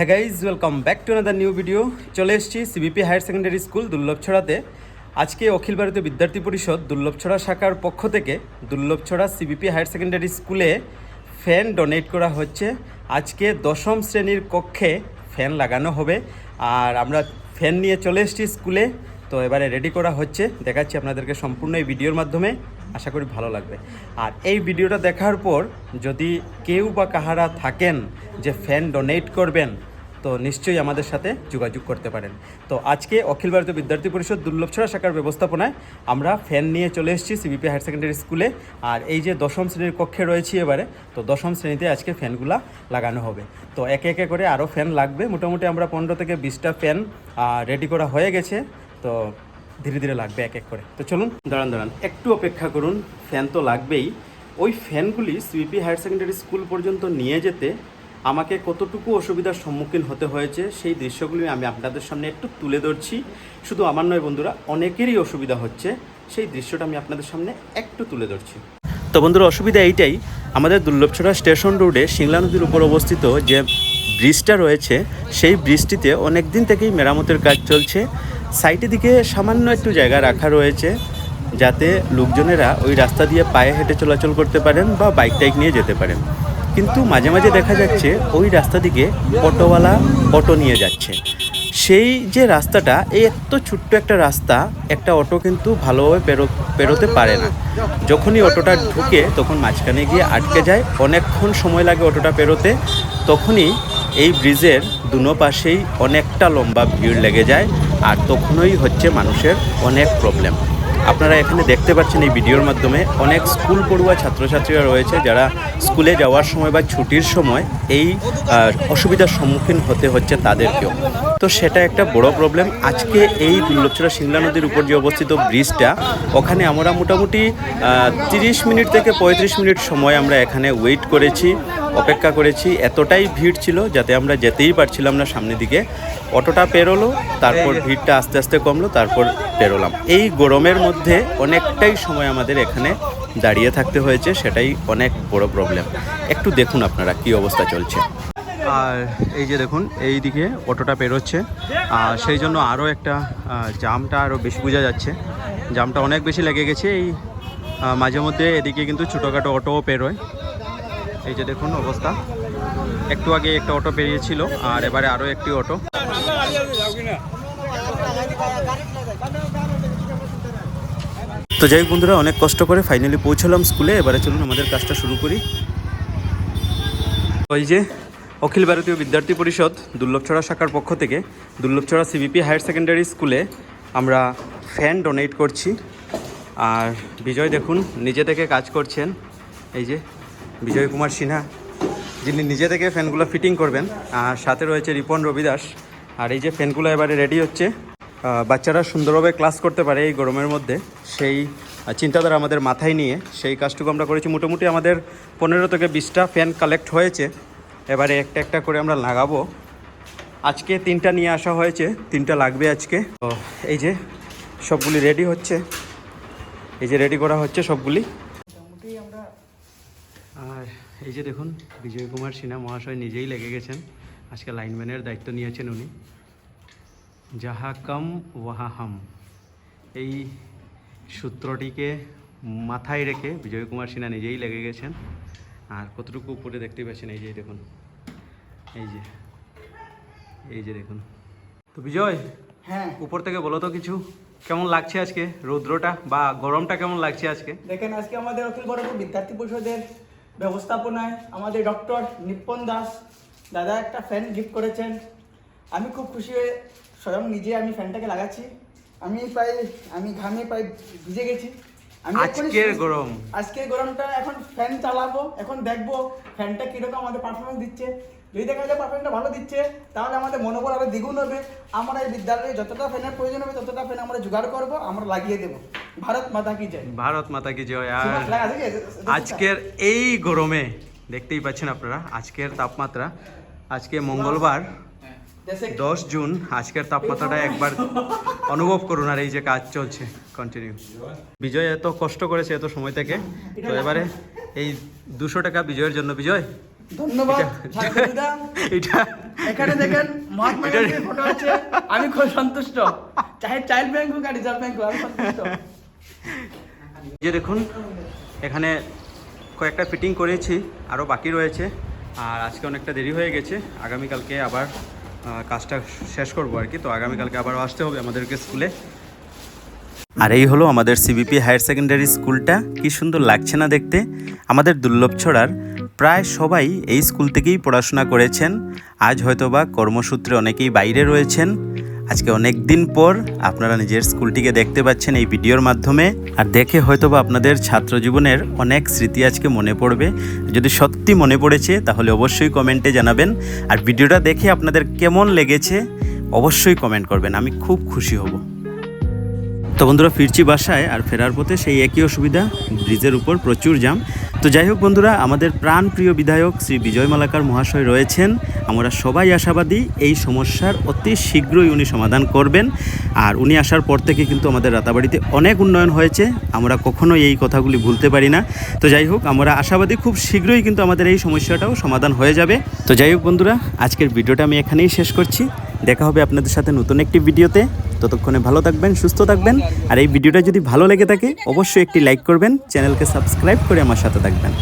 হ্যাঁ guys welcome back to another new video চলে এসেছি সিবিপি হায়ার সেকেন্ডারি স্কুল দুর্লভছড়াতে। আজকে অখিল ভারতীয় বিদ্যার্থী পরিষদ দুর্লভছড়া শাখার পক্ষ থেকে দুর্লভছড়া সিবিপি হায়ার সেকেন্ডারি স্কুলে ফ্যান ডোনেট করা হচ্ছে। আজকে দশম শ্রেণির কক্ষে ফ্যান লাগানো হবে। আর আমরা ফ্যান নিয়ে চলে এসেছি স্কুলে তো এবারে রেডি করা হচ্ছে। দেখাচ্ছি আপনাদেরকে সম্পূর্ণ এই ভিডিওর মাধ্যমে। আশা করি ভালো লাগবে। আর এই ভিডিওটা দেখার পর যদি কেউ বা কাহারা থাকেন যে ফ্যান ডোনেট করবেন তো নিশ্চয়ই আমাদের সাথে যোগাযোগ করতে পারেন। তো আজকে অখিল ভারতীয় বিদ্যার্থী পরিষদ দুর্লভছড়া শাখার ব্যবস্থাপনায় আমরা ফ্যান নিয়ে চলে এসেছি সিবিপি হায়ার সেকেন্ডারি স্কুলে। আর এই যে দশম শ্রেণির কক্ষে রয়েছি এবারে, তো দশম শ্রেণীতে আজকে ফ্যানগুলা লাগানো হবে। তো একে একে করে আরও ফ্যান লাগবে। মোটামুটি আমরা পনেরো থেকে বিশটা ফ্যান রেডি করা হয়ে গেছে। তো ধীরে ধীরে লাগবে এক এক করে। তো চলুন, দাঁড়ান দাঁড়ান, একটু অপেক্ষা করুন। ফ্যান তো লাগবেই। ওই ফ্যানগুলি সিবিপি হায়ার সেকেন্ডারি স্কুল পর্যন্ত নিয়ে যেতে আমাকে কতটুকু অসুবিধার সম্মুখীন হতে হয়েছে সেই দৃশ্যগুলি আমি আপনাদের সামনে একটু তুলে ধরছি। শুধু আমার নয় বন্ধুরা, অনেকেরই অসুবিধা হচ্ছে। সেই দৃশ্যটা আমি আপনাদের সামনে একটু তুলে ধরছি। তো বন্ধুরা, অসুবিধা এইটাই, আমাদের দুর্লভছড়া স্টেশন রোডে সিংলা নদীর উপর অবস্থিত যে ব্রিজটা রয়েছে, সেই ব্রিজটিতে অনেক দিন থেকেই মেরামতের কাজ চলছে। সাইডের দিকে সামান্য একটু জায়গা রাখা রয়েছে, যাতে লোকজনেরা ওই রাস্তা দিয়ে পায়ে হেঁটে চলাচল করতে পারেন বা বাইক টাইক নিয়ে যেতে পারেন। কিন্তু মাঝে মাঝে দেখা যাচ্ছে ওই রাস্তা দিকে অটোওয়ালা অটো নিয়ে যাচ্ছে। সেই যে রাস্তাটা, এই এত ছোট্ট একটা রাস্তা, একটা অটো কিন্তু ভালোভাবে পেরো, পেরোতে পারে না। যখনই অটোটা ঢুকে তখন মাঝখানে গিয়ে আটকে যায়, অনেকক্ষণ সময় লাগে অটোটা পেরোতে, তখনই এই ব্রিজের দুনো পাশেই অনেকটা লম্বা ভিড় লেগে যায়, আর তখনই হচ্ছে মানুষের অনেক প্রবলেম আপনারা এখানে দেখতে পাচ্ছেন এই ভিডিওর মাধ্যমে অনেক স্কুল পড়ুয়া ছাত্রছাত্রীরা রয়েছে যারা স্কুলে যাওয়ার সময় বা ছুটির সময় এই অসুবিধার সম্মুখীন হতে হচ্ছে তাদেরকেও। তো সেটা একটা বড় প্রবলেম আজকে এই দুর্লভছড়া সিংলা নদীর উপর যে অবস্থিত ব্রিজটা ওখানে আমরা মোটামুটি তিরিশ মিনিট থেকে পঁয়ত্রিশ মিনিট সময় আমরা এখানে ওয়েট করেছি অপেক্ষা করেছি। এতটাই ভিড় ছিল যাতে আমরা যেতেই পারছিলাম না সামনের দিকে। অটোটা পেরোলো তারপর ভিড়টা আস্তে আস্তে কমলো তারপর পেরোলাম। এই গরমের মধ্যে অনেকটাই সময় আমাদের এখানে দাঁড়িয়ে থাকতে হয়েছে, সেটাই অনেক বড় প্রবলেম একটু দেখুন আপনারা কি অবস্থা চলছে। আর এই যে দেখুন এই দিকে অটোটা পেরোচ্ছে। আর সেই জন্য আরও একটা জামটা আরও বেশি বোঝা যাচ্ছে। জামটা অনেক বেশি লেগে গেছে, এই মাঝে মধ্যে এদিকে কিন্তু ছোটোখাটো অটোও পেরোয়। এই যে দেখুন অবস্থা। একটু আগে একটা অটো বেরিয়েছিল আর এবারে আরও একটি অটো। তো যাই বন্ধুরা, অনেক কষ্ট করে ফাইনালি পৌঁছলাম স্কুলে। এবারে চলুন আমাদের কাজটা শুরু করি। ওই যে অখিল ভারতীয় বিদ্যার্থী পরিষদ দুর্লভছড়া শাখার পক্ষ থেকে দুর্লভছড়া সিবিপি হায়ার সেকেন্ডারি স্কুলে আমরা ফ্যান ডোনেট করছি। আর বিজয় দেখুন, নিজে থেকে কাজ করছেন। এই যে বিজয় কুমার সিনহা, যিনি নিজে থেকে ফ্যানগুলো ফিটিং করবেন। আর সাথে রয়েছে রিপন রবিদাস। আর এই যে ফ্যানগুলো এবারে রেডি হচ্ছে। বাচ্চারা সুন্দরভাবে ক্লাস করতে পারে এই গরমের মধ্যে। সেই চিন্তাধারা আমাদের মাথায় নিয়ে সেই কাজটুকু আমরা করেছি। মোটামুটি আমাদের পনেরো থেকে বিশটা ফ্যান কালেক্ট হয়েছে। এবারে একটা একটা করে আমরা লাগাবো। আজকে তিনটা নিয়ে আসা হয়েছে। তিনটা লাগবে আজকে। তো এই যে সবগুলি রেডি হচ্ছে। এই যে রেডি করা হচ্ছে সবগুলি। আর এই যে দেখুন, বিজয় কুমার সিনহা মহাশয় নিজেই লেগে গেছেন। আজকে লাইনম্যানের দায়িত্ব নিয়েছেন উনি। যাহা কম ওয়াহা হাম। এই সূত্রটিকে মাথায় রেখে বিজয় কুমার সিনহা নিজেই লেগে গেছেন। আর কতটুকু উপরে দেখতে পাচ্ছেন এই যে দেখুন। এই যে এই যে দেখুন। তো বিজয় হ্যাঁ। উপর থেকে বলো তো কিছু। কেমন লাগছে আজকে রৌদ্রটা বা গরমটা কেমন লাগছে আজকে? দেখেন আজকে আমাদের অখিল ভারতীয় বিদ্যার্থী পরিষদের ব্যবস্থাপনায় আমাদের ডক্টর নিপ্পন দাস দাদা একটা ফ্যান গিফট করেছেন। আমি খুব খুশি হয়ে স্বয়ং নিজে আমি ফ্যানটাকে লাগাচ্ছি। আমি প্রায় আমি ঘামে প্রায় ভিজে গেছি। আমি আজকের গরম। আজকের গরমটা এখন ফ্যান চালাবো এখন দেখব ফ্যানটা কীরকম আমাদের পারফরমেন্স দিচ্ছে। যদি দেখা যায় পারফরমেন্সটা ভালো দিচ্ছে তাহলে আমাদের মনোবল আরও দ্বিগুণ হবে। আমরা এই বিদ্যালয়ে যতটা ফ্যানের প্রয়োজন হবে ততটা ফ্যান আমরা জোগাড় করব আমরা লাগিয়ে দেবো। ভারত মাতা কি জয়। ভারত মাতা কি জয়। আর কি? আজকের এই গরমে দেখতেই পাচ্ছেন আপনারা আজকের তাপমাত্রা আজকে মঙ্গলবার। দশ জুন আজকের তাপমাত্রাটা একবার অনুভব করুন আর এই যে কাজ চলছে কন্টিনিউ বিজয় এত কষ্ট করেছে এত সময় থেকে তো এবারে এই দুশো টাকা বিজয়ের জন্য বিজয়। ধন্যবাদ এটা এখানে দেখেন মহাত্মা গান্ধীর ফটো আছে। আমি খুব সন্তুষ্ট। চাহে চাইল্ড ব্যাংক হোক আর রিজার্ভ ব্যাংক হোক আমি সন্তুষ্ট। যে দেখুন এখানে কয়েকটা ফিটিং করেছি আরও বাকি রয়েছে আর আজকে অনেকটা দেরি হয়ে গেছে আগামীকালকে আবার কাজটা শেষ করব আর কি। তো আগামীকালকে আবার আসতে হবে আমাদেরকে স্কুলে। আর এই হলো আমাদের সিবিপি হায়ার সেকেন্ডারি স্কুলটা। কি সুন্দর লাগছে না দেখতে? আমাদের দুর্লভ ছড়ার প্রায় সবাই এই স্কুল থেকেই পড়াশোনা করেছেন। আজ হয়তোবা কর্মসূত্রে অনেকেই বাইরে রয়েছেন। আজকে অনেক দিন পর আপনারা নিজের স্কুলটিকে দেখতে পাচ্ছেন এই ভিডিওর মাধ্যমে। আর দেখে হয়তোবা আপনাদের ছাত্র জীবনের অনেক স্মৃতি আজকে মনে পড়বে। যদি সত্যি মনে পড়েছে, তাহলে অবশ্যই কমেন্টে জানাবেন। আর ভিডিওটা দেখে আপনাদের কেমন লেগেছে, অবশ্যই কমেন্ট করবেন, আমি খুব খুশি হব। তো বন্ধুরা, ফিরছি বাসায় আর ফেরার পথে সেই একই অসুবিধা, ব্রিজের উপর প্রচুর জাম তো যাই হোক বন্ধুরা, আমাদের প্রাণপ্রিয় বিধায়ক শ্রী বিজয় মালাকার মহাশয় রয়েছেন। আমরা সবাই আশাবাদী এই সমস্যার অতি শীঘ্রই উনি সমাধান করবেন। আর উনি আসার পর থেকে কিন্তু আমাদের রাতাবাড়িতে অনেক উন্নয়ন হয়েছে। আমরা কখনোই এই কথাগুলি ভুলতে পারি না। তো যাই হোক, আমরা আশাবাদী খুব শীঘ্রই কিন্তু আমাদের এই সমস্যাটাও সমাধান হয়ে যাবে। তো যাই হোক বন্ধুরা, আজকের ভিডিওটা আমি এখানেই শেষ করছি। দেখা হবে আপনাদের সাথে নতুন একটি ভিডিওতে। ততক্ষণে ভালো থাকবেন, সুস্থ থাকবেন। আর এই ভিডিওটা যদি ভালো লেগে থাকে, অবশ্যই একটি লাইক করবেন, চ্যানেলকে সাবস্ক্রাইব করে আমার সাথে থাকবেন।